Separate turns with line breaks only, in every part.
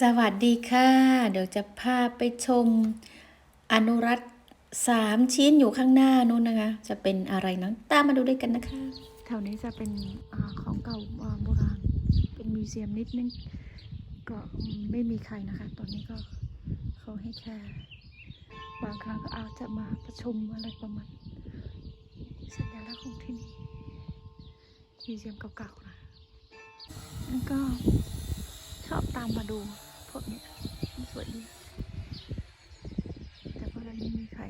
สวัสดีค่ะ เดี๋ยวจะพาไปชมอนุรักษ์สามชิ้นอยู่ข้างหน้านู้นนะคะ จะเป็นอะไรนั้นตามมาดูด้วยกันนะคะแถวนี้จะเป็นอของเก่าโบราณ เป็นมิวเซียมนิดนึง ก็ไม่มีใครนะคะ ตอนนี้ก็เขาให้แค่บางครั้งก็อาจจะมาประชุมอะไรประมาณสัญลักษณ์ของที่นี่มิวเซียมเก่าๆนะแล้วก็ อบตามมาดูพวกเนี้ยมันสวยดี แต่พวกนั้นไม่มีใคร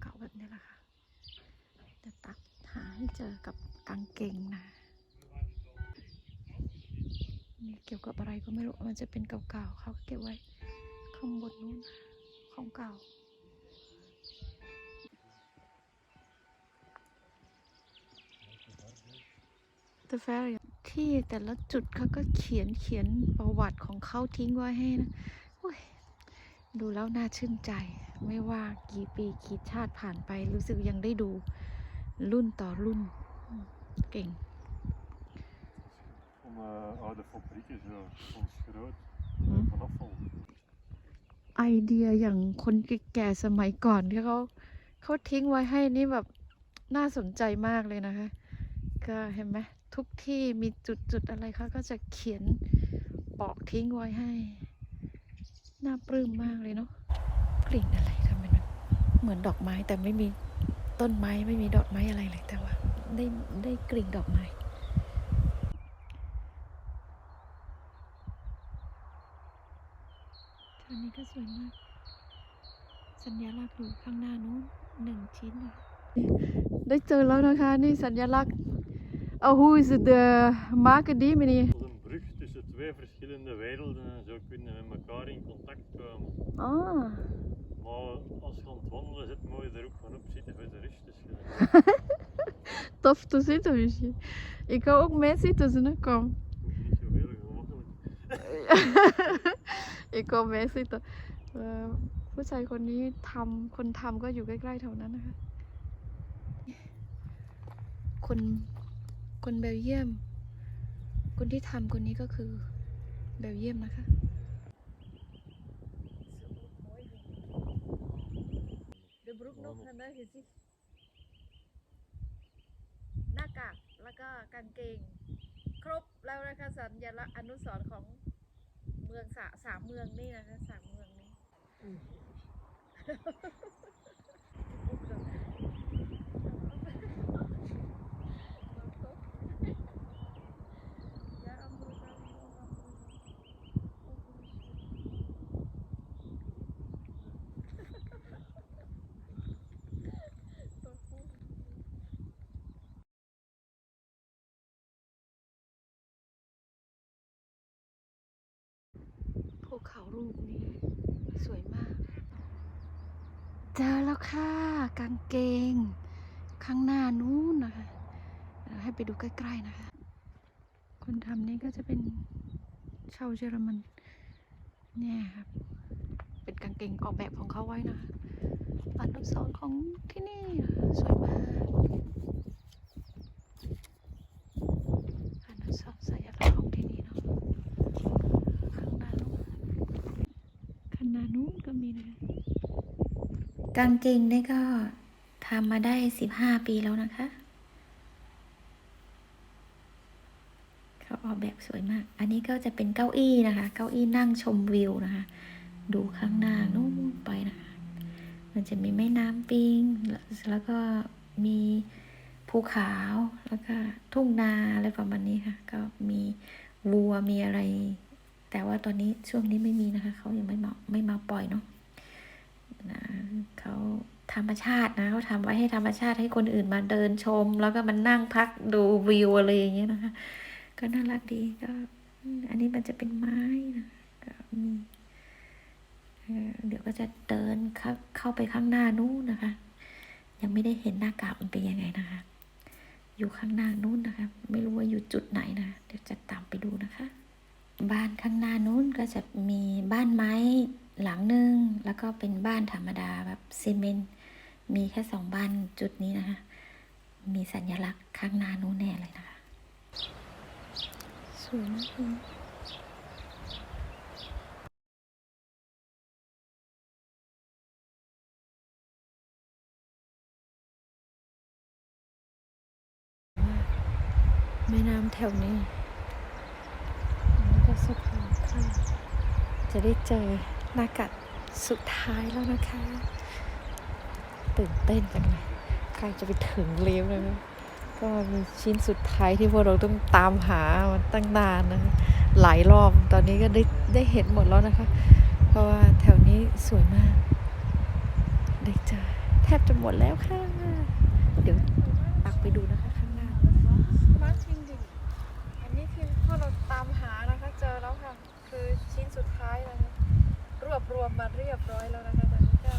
เก่าๆแบบนี้แหละค่ะ จะตัดหาให้เจอกับกางเกงนะนี่เกี่ยวกับอะไรก็ไม่รู้ มันจะเป็นเก่าๆเขาก็เก็บไว้ข้างบนนู้นนะของเก่า The Ferry ที่แต่ละจุดเขาก็เขียนเขียนประวัติของเขาทิ้งไว้ให้นะโอ้ยดูแล้วน่าชื่นใจ ไม่ว่ากี่ปีกี่ชาติผ่านไปรู้สึกยังได้ดูรุ่นต่อรุ่นอืมเก่ง
Van uh, oude fabrieken, zo, van schroot,
Hm.
van afval.
ไอเดียอย่างคนแก่ๆสมัยก่อนที่เขาเขาทิ้งไว้ให้นี่แบบน่าสนใจมากเลยนะคะ ก็เห็นไหม ทุกที่มีจุดๆอะไรเขาก็จะเขียนบอกทิ้งไว้ให้ น่าปลื้มมากเลยเนาะกลิ่นอะไรทำไมมันเหมือนดอกไม้แต่ไม่มีต้นไม้ไม่มีดอกไม้อะไรเลยแต่ว่า ได้ได้กลิ่นดอกไม้ทางนี้ก็สวยมาก สัญลักษณ์อยู่ข้างหน้านู้นหนึ่งชิ้นนะได้เจอแล้วนะคะ นี่สัญลักษณ์ Oh, hoe is het de maken die meneer?
Dat is een brug tussen twee verschillende werelden en zo kunnen we met elkaar in contact komen.
Ah,
Maar als je aan het wandelen zit, moet je er ook van op zitten voor de rust. Dus je-
tof te zitten misschien. Ik ga ook mee zitten, ze, hè. kom.
hoeft niet zoveel gemakkelijk.
Ik kom mee zitten. เอ่อผู้ชายคนนี้ทำคนทำก็อยู่ใกล้ๆแถวนั้นนะคะ คน คนเบลเยียม คนที่ทำคนนี้ก็คือเบลเยียมนะคะ De broek nog naar mijn gezicht หน้ากากแล้วก็กางเกง ครบแล้วนะคะสัญลักษณ์อนุสรณ์ของเมืองสาสามเมืองนี่นะคะสามเมืองนี้ เขาลูกนี้ สวยมาก เจอแล้วค่ะ กางเกง ข้างหน้านู้นนะคะ ให้ไปดูใกล้ ๆนะคะ คนทำนี่ก็จะเป็นชาวเยอรมัน เนี่ยครับเป็นกางเกงออกแบบของเขาไว้นะคะอนุสรณ์ของที่นี่สวยมากอนุสรณ์สัญลักษณ์ของที่นี่เนาะ ข้างหน้านู้นข้างหน้านู้น ก็มีนะกางเกงนี่ก็ทำมาได้สิบห้าปีแล้วนะคะ เขาออกแบบสวยมาก อันนี้ก็จะเป็นเก้าอี้นะคะ เก้าอี้นั่งชมวิวนะคะ ดูข้างหน้านู้นไปนะคะ มันจะมีแม่น้ำปิง แล้วก็มีภูเขา แล้วก็ทุ่งนาอะไรประมาณนี้ค่ะ ก็มีวัวมีอะไร แต่ว่าตอนนี้ช่วงนี้ไม่มีนะคะ เขายังไม่มาไม่มาปล่อยเนาะนะเขาธรรมชาตินะเขาทำไว้ให้ธรรมชาติให้คนอื่นมาเดินชม แล้วก็มานั่งพักดูวิวอะไรอย่างเงี้ยนะคะ ก็น่ารักดีก็อันนี้มันจะเป็นไม้นะก็มีเอ่อเดี๋ยวก็จะเดินเข้าเข้าไปข้างหน้านู้นนะคะ ยังไม่ได้เห็นหน้ากากมันเป็นยังไงนะคะ อยู่ข้างหน้านู้นนะคะ ไม่รู้ว่าอยู่จุดไหนนะเดี๋ยวจะตามไปดูนะคะ บ้านข้างหน้านู้นก็จะมีบ้านไม้หลังหนึ่งแล้วก็เป็นบ้านธรรมดาแบบซีเมนต์มีแค่สองบ้านจุดนี้นะคะ มีสัญลักษณ์ข้างหน้านู้นแน่เลยนะคะสวยมากเลยแม่น้ำแถวนี้ สะพานข้ามจะได้เจอหน้ากัดสุดท้ายแล้วนะคะ ตื่นเต้นจังเลยใครจะไปถึงเร็วนะคะก็มีชิ้นสุดท้ายที่พวกเราต้องตามหามันตั้งนานนะคะหลายรอบตอนนี้ก็ได้ได้เห็นหมดแล้วนะคะ เพราะว่าแถวนี้สวยมาก ได้เจอแทบจะหมดแล้วค่ะ เดี๋ยวตักไปดูนะคะข้างหน้ามาจริงดิอันนี้คือพวกเราตามหานะคะ เจอแล้วค่ะ คือชิ้นสุดท้ายนะคะร วมมาเรียบร้อยแล้วนะคะตอนนี้ก็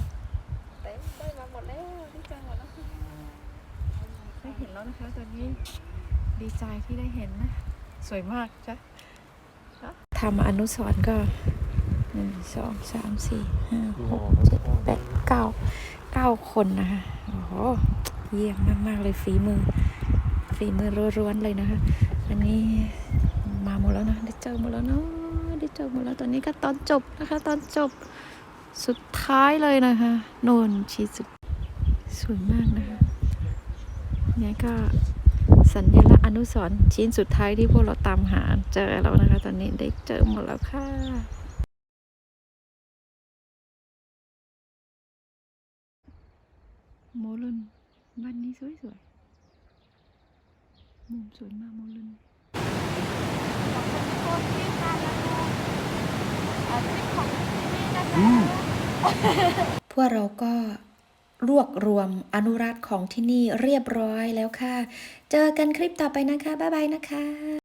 เต็มได้มาหมดแล้วที่เจหมดแล้วได้เห็นแล้วนะคะตอนนี้ดีใจที่ได้เห็นนะ สวยมากจ้ะทำอนุสรณ์ก็หนึ่งสองสามสี่ห้าหกเจ็ดแปดเก้าเก้าคนนะคะโอ้โหเยี่ยมมากๆเลยฝีมือ ฝีมือร้วนๆเลยนะคะ อันนี้มาหมดแล้วนะได้เจอหมดแล้วเนาะ ได้เจอหมดแล้วตอนนี้ก็ตอนจบนะคะ ตอนจบสุดท้ายเลยนะคะโนนชีสุดสวยมากนะคะเนี่ยก็สัญลักษณ์อนุสรณ์ชิ้นสุดท้ายที่พวกเราตามหาเจอแล้วนะคะ ตอนนี้ได้เจอหมดแล้วค่ะโมลุนบ้านนี้สวยสวยๆมุมสวยมากโมลุน พวกเราก็รวบรวมอนุรักษ์ของที่นี่เรียบร้อยแล้วค่ะ เจอกันคลิปต่อไปนะคะ บ๊ายบายนะคะ